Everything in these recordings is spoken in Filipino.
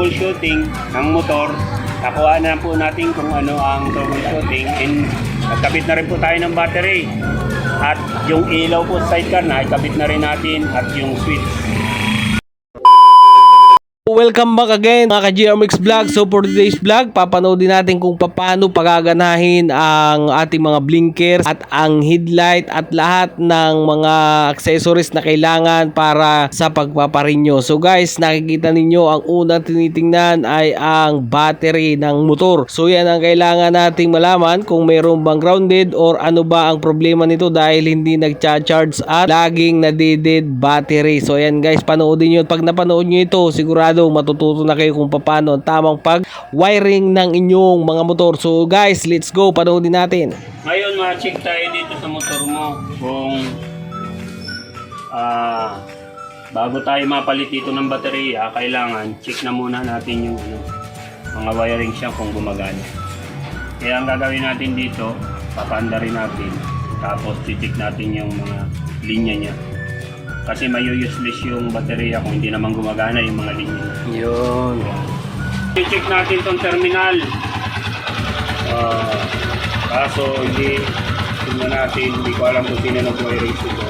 troubleshooting ng motor. Nakuha na po natin kung ano ang troubleshooting and nagkabit na rin po tayo ng battery. At yung ilaw po sa sidecar na, ikabit na rin natin at yung switch. Welcome back again mga ka-GRMX Vlog. So for today's vlog, papanoodin natin kung paano pagaganahin ang ating mga blinkers at ang headlight at lahat ng mga accessories na kailangan para sa pagpaparinyo. So guys, nakikita ninyo ang unang tinitingnan ay ang battery ng motor. So yan ang kailangan nating malaman kung mayroon bang grounded or ano ba ang problema nito dahil hindi nagcha-charge at laging nadidid battery. So ayan guys, panoodin nyo. Pag napanood nyo ito, sigurado matututo na kayo kung paano ang tamang pag-wiring ng inyong mga motor. So guys, let's go. Panoodin natin. Ngayon, ma-check tayo dito sa motor mo kung ah bago tayo mapalit dito ng baterya, kailangan check na muna natin yung ano, mga wiring siya kung gumagana. Kaya ang gagawin natin dito, papanda rin natin. Tapos check natin yung mga linya niya. Kasi may useless yung baterya kung hindi naman gumagana yung mga linya. Yun. I-check natin tong terminal. Ah, kaso hindi tingnan natin, hindi ko alam kung sino nag-wiring ito.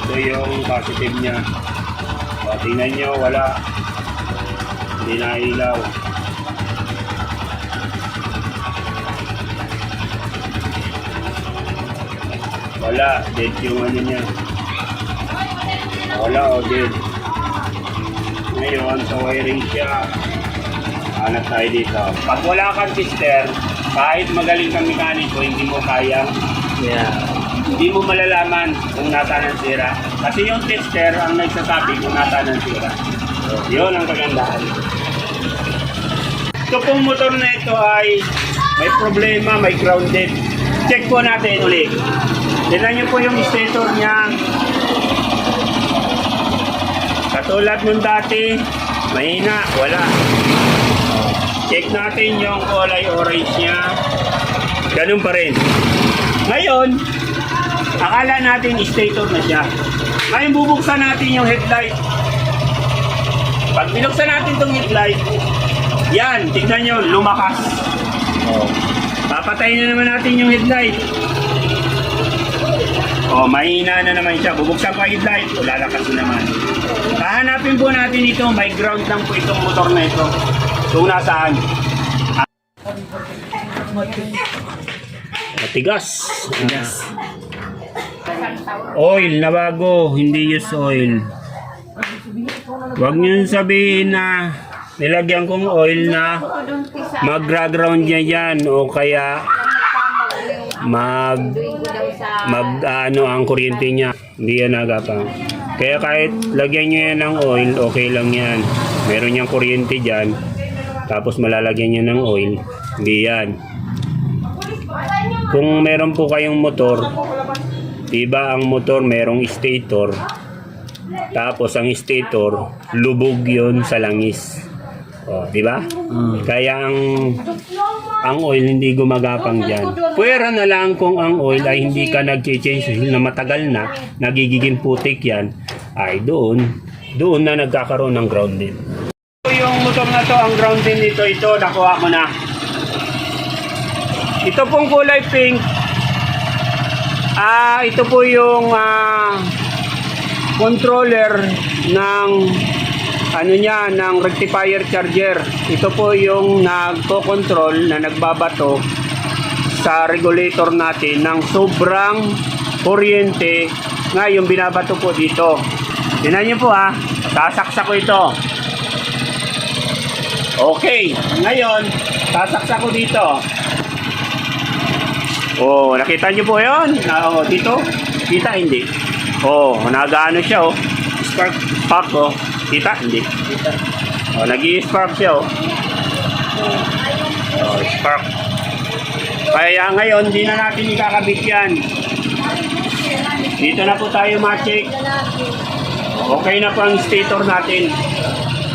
Ito yung positive niya. O, tingnan nyo, wala. Hindi na ilaw. Wala, dead yung ano niya. Wala, o dead. Ngayon, sa wiring siya, hanap tayo dito. Pag wala kang tester, kahit magaling kang mekaniko, hindi mo kayang, Yeah. hindi mo malalaman kung nasa ng sira. Kasi yung tester ang nagsasabi kung nasa ng sira. So, yun ang kagandahan. Ito pong motor na ito ay may problema, may grounded. Check po natin ulit. Tignan niyo po yung stator niya. Katulad nung dati, mahina, wala. Check natin yung kulay orange niya. Ganun pa rin. Ngayon, akala natin stator na siya. Ngayon bubuksan natin yung headlight. Pag binuksan natin itong headlight, yan, tignan nyo, lumakas. Papatayin na naman natin yung headlight. Oh, mahina na naman siya. Bubuksan pa yung headlight, lalakas na naman. Hahanapin po natin ito, may ground lang po itong motor na ito. Kung nasaan. Matigas. Matigas. Oil na bago, hindi use oil. Huwag niyo sabihin na nilagyan kong oil na magra-ground niya yan o kaya mag mag ano ang kuryente niya. Hindi yan nagapang. Kaya kahit lagyan niyo yan ng oil, okay lang yan. Meron niyang kuryente dyan. Tapos malalagyan niya ng oil. Hindi yan. Kung meron po kayong motor, diba ang motor merong stator. Tapos ang stator, lubog yon sa langis. O, di ba? Kaya ang ang oil hindi gumagapang diyan. Pwera na lang kung ang oil ay hindi ka nag-change na matagal na, nagigiging putik yan, ay doon, doon na nagkakaroon ng grounding. Yung motor na to, ang grounding nito, ito, nakuha ko na. Ito pong kulay pink, ah, ito po yung ah, controller ng ano niya ng rectifier charger. Ito po yung nagko-control na nagbabato sa regulator natin ng sobrang kuryente nga yung binabato po dito. Tingnan niyo po ha, sasaksak ko ito. Okay, ngayon, sasaksak ko dito. Oh, nakita niyo po 'yon? Ah, oh, dito. Kita hindi. Oh, nagaano siya oh. Spark spark oh. Kita hindi. Kita. Oh, nag-i-spark siya oh. Oh, spark. Kaya ngayon, hindi na natin ikakabit yan. Dito na po tayo ma-check. Okay na po ang stator natin.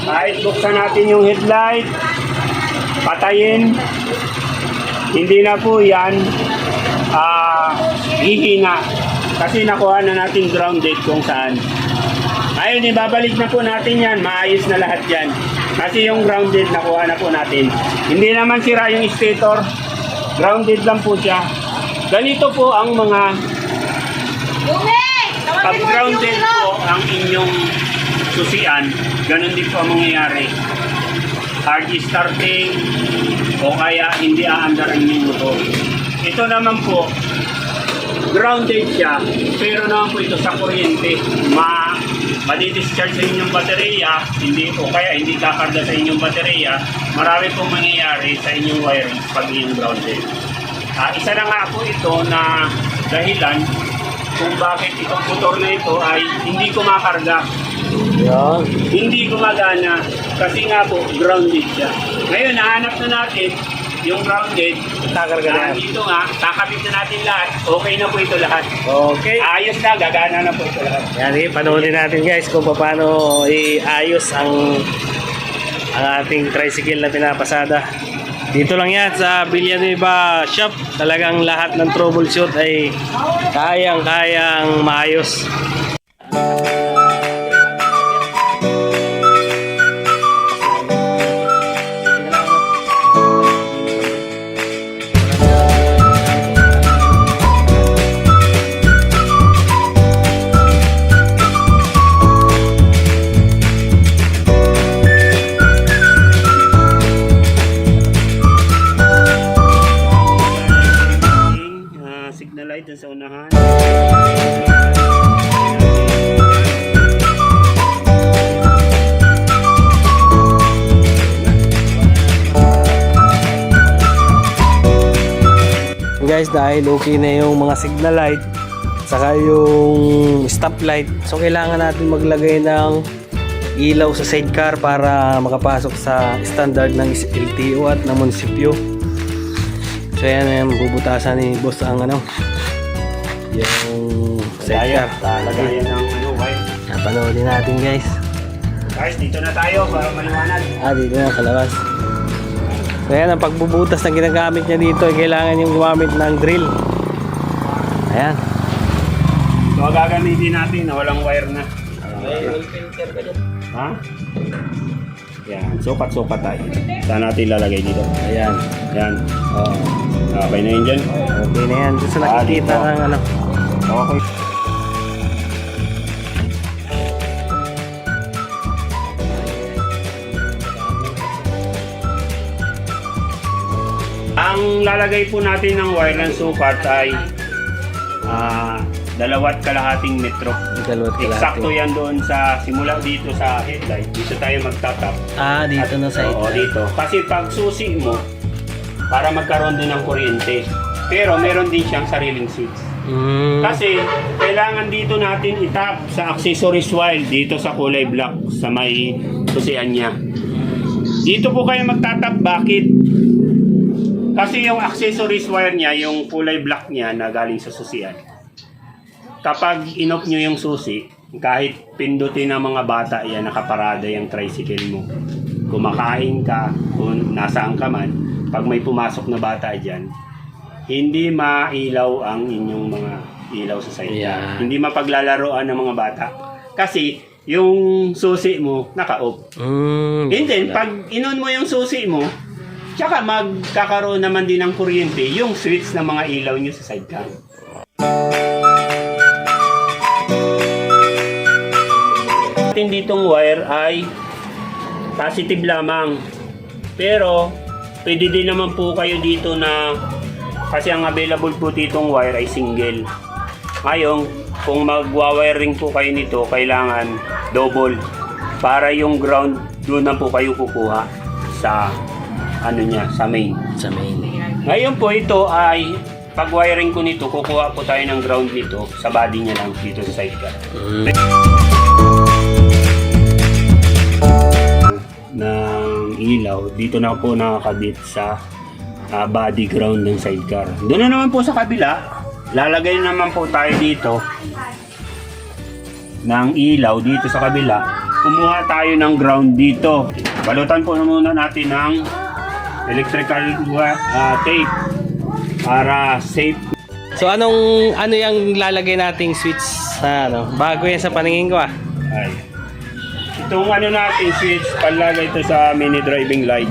Kahit buksan natin yung headlight, patayin, hindi na po yan ah hihina. Kasi nakuha na natin grounded kung saan. Ayun, ibabalik na po natin yan. Maayos na lahat yan. Kasi yung grounded nakuha na po natin. Hindi naman sira yung stator. Grounded lang po siya. Ganito po ang mga pag grounded po ang inyong susian, ganun din po ang mangyayari. Hard starting o kaya hindi aandar ang inyong motor. Ito naman po, grounded siya, pero naman po ito sa kuryente, ma madidischarge sa inyong baterya, hindi o kaya hindi kakarga sa inyong baterya, marami pong mangyayari sa inyong wiring pag inyong grounded. Ah, isa na nga po ito na dahilan kung bakit itong motor na ito ay hindi kumakarga, Yan. hindi gumagana kasi nga po grounded siya. Ngayon, nahanap na natin yung grounded. Kakarga na yan. dito nga, kakabit na natin lahat. Okay na po ito lahat. Okay. Ayos na, gagana na po ito lahat. Yan, eh, panoorin natin guys kung paano iayos ang ang ating tricycle na pinapasada. Dito lang yan sa Villanueva Shop. Talagang lahat ng troubleshoot ay kayang-kayang maayos. Guys, dahil okay na yung mga signal light saka yung stop light. So kailangan natin maglagay ng ilaw sa sidecar para makapasok sa standard ng LTO at ng munisipyo. So yan yung bubutasan ni boss ang ano yung sidecar. Lagayan ng ano, wire. Yan, panoodin natin guys. Guys, dito na tayo para maliwanag. Ah, dito na sa labas. So yan, ang pagbubutas na ginagamit niya dito ay kailangan yung gumamit ng drill. Ayan. So, gagamitin natin na walang wire na. Ha? Yan, sukat-sukat tayo. Saan natin lalagay dito? Ayan. Yan. Oh, Okay na yun dyan. okay na yan. Doon sa Ah, nakikita dito. ng ano. Okay. Ang lalagay po natin ng wire ng sukat ay ah, dalawat kalahating metro. Dalawat kalahati. Eksakto yan doon sa simula dito sa headlight. Dito tayo magtatap. Ah, dito na sa Oo, dito. Kasi pag susi mo, para magkaroon din ng kuryente. Pero meron din siyang sariling switch. Mm. Kasi kailangan dito natin itap sa accessories wire dito sa kulay black sa may susian niya. Dito po kayo magtatap. Bakit? Kasi yung accessories wire niya, yung kulay black niya na galing sa susian. Kapag inop nyo yung susi, kahit pindutin ng mga bata yan, nakaparada yung tricycle mo. Kumakain ka, kung nasaan ka man, pag may pumasok na bata dyan, hindi mailaw ang inyong mga ilaw sa side. Yeah. Hindi mapaglalaroan ng mga bata. Kasi yung susi mo naka-off. Mm. And then, pag inon mo yung susi mo, tsaka magkakaroon naman din ng kuryente yung switch ng mga ilaw nyo sa sidecar. Atin ditong wire ay positive lamang. Pero, pwede din naman po kayo dito na kasi ang available po ditong wire ay single. Ngayon, kung magwa-wiring po kayo nito, kailangan double para yung ground doon na po kayo kukuha sa ano niya, sa main. Sa main. Ngayon po ito ay pag wiring ko nito, kukuha po tayo ng ground nito sa body niya lang dito sa sidecar. Mm. ng ilaw, dito na po nakakabit sa ah, body ground ng sidecar. Doon na naman po sa kabila, lalagay naman po tayo dito ng ilaw dito sa kabila. Kumuha tayo ng ground dito. Balutan po na muna natin ng electrical ah, tape para safe. So anong ano yung lalagay nating switch sa ano? Bago yan sa paningin ko ah. Ay. Itong ano natin, switch, panlagay ito sa mini driving light.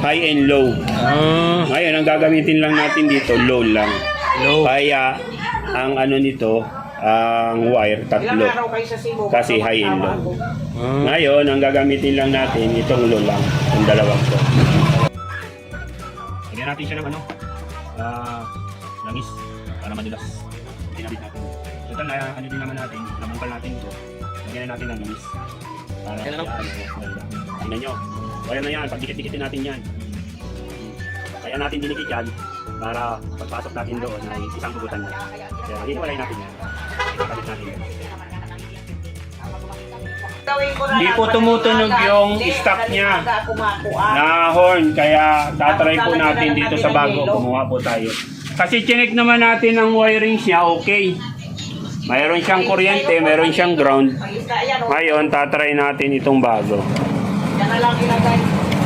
High and low. Ah, Ngayon, ang gagamitin lang natin dito, low lang. low. Kaya, ang ano nito, ang wire, tatlo. Kasi high and low. Ah, Ngayon, ang gagamitin lang natin, itong low lang. Ang dalawang to. Lagyan natin siya ng ano, ah, langis, para madulas. Tinabit natin. Total na, ano din naman natin, nabungkal natin ito. Lagyan na natin ng langis. Para, Yan lang. ano, Tingnan nyo. Kaya na yan, pagdikit-dikitin natin yan. Kaya natin dinikit yan para pagpasok natin doon ay isang pugutan na. Kaya hiwalay natin yan. Ikabit natin yan. Di po tumutunog yung stock niya. na horn kaya tatry po natin dito sa bago kumuha po tayo. Kasi chinek naman natin ang wiring siya okay. Mayroon siyang kuryente mayroon siyang ground. ngayon tatry natin itong bago.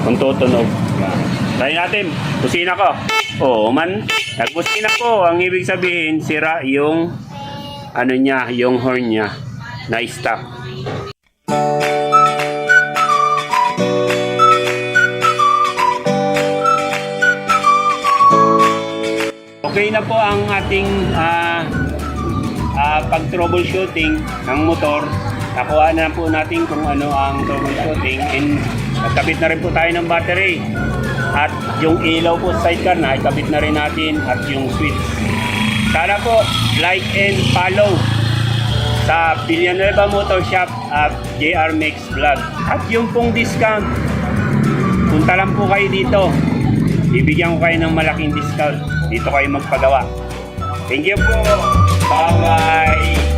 Kung tutunog. Try natin. Kusina ko. Oo man. Nagkusina ko ang ibig sabihin sira yung ano niya yung horn niya. Na stock Okay na po ang ating ah, ah, pag-troubleshooting ng motor. Nakuha na po natin kung ano ang troubleshooting and nagkabit na rin po tayo ng battery. At yung ilaw po sidecar na, ikabit na rin natin at yung switch. Sana po like and follow sa Villanueva Motor Shop at JR Mix Vlog. At yung pong discount, punta lang po kayo dito. Bibigyan ko kayo ng malaking discount. Dito kayo magpagawa. Thank you po. Bye-bye.